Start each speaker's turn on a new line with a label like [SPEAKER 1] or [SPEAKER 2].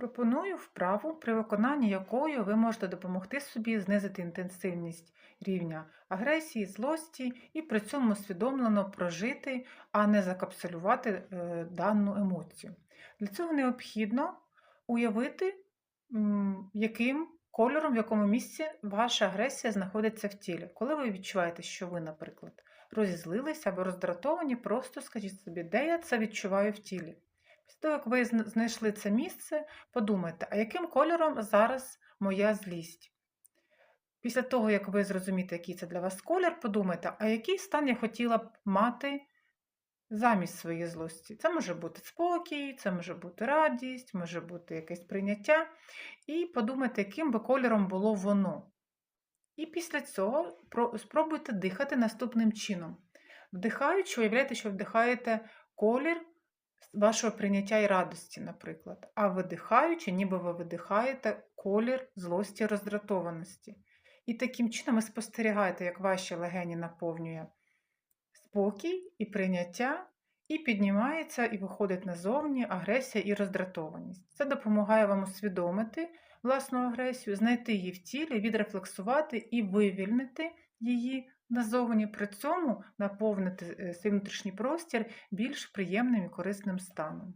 [SPEAKER 1] Пропоную вправу, при виконанні якої ви можете допомогти собі знизити інтенсивність рівня агресії, злості і при цьому усвідомлено прожити, а не закапсулювати е, дану емоцію. Для цього необхідно уявити, яким кольором, в якому місці ваша агресія знаходиться в тілі. Коли ви відчуваєте, що ви, наприклад, розізлилися або роздратовані, просто скажіть собі, де я це відчуваю в тілі. Після того, як ви знайшли це місце, подумайте, а яким кольором зараз моя злість? Після того, як ви зрозумієте, який це для вас колір, подумайте, а який стан я хотіла б мати замість своєї злості? Це може бути спокій, це може бути радість, може бути якесь прийняття. І подумайте, яким би кольором було воно. І після цього спробуйте дихати наступним чином. Вдихаючи, уявляйте, що вдихаєте колір вашого прийняття і радості, наприклад. А видихаючи, ніби ви видихаєте колір злості роздратованості. І таким чином ви спостерігаєте, як ваші легені наповнює спокій і прийняття, і піднімається і виходить назовні агресія і роздратованість. Це допомагає вам усвідомити власну агресію, знайти її в тілі, відрефлексувати і вивільнити її назовні, при цьому наповнити е, свій внутрішній простір більш приємним і корисним станом.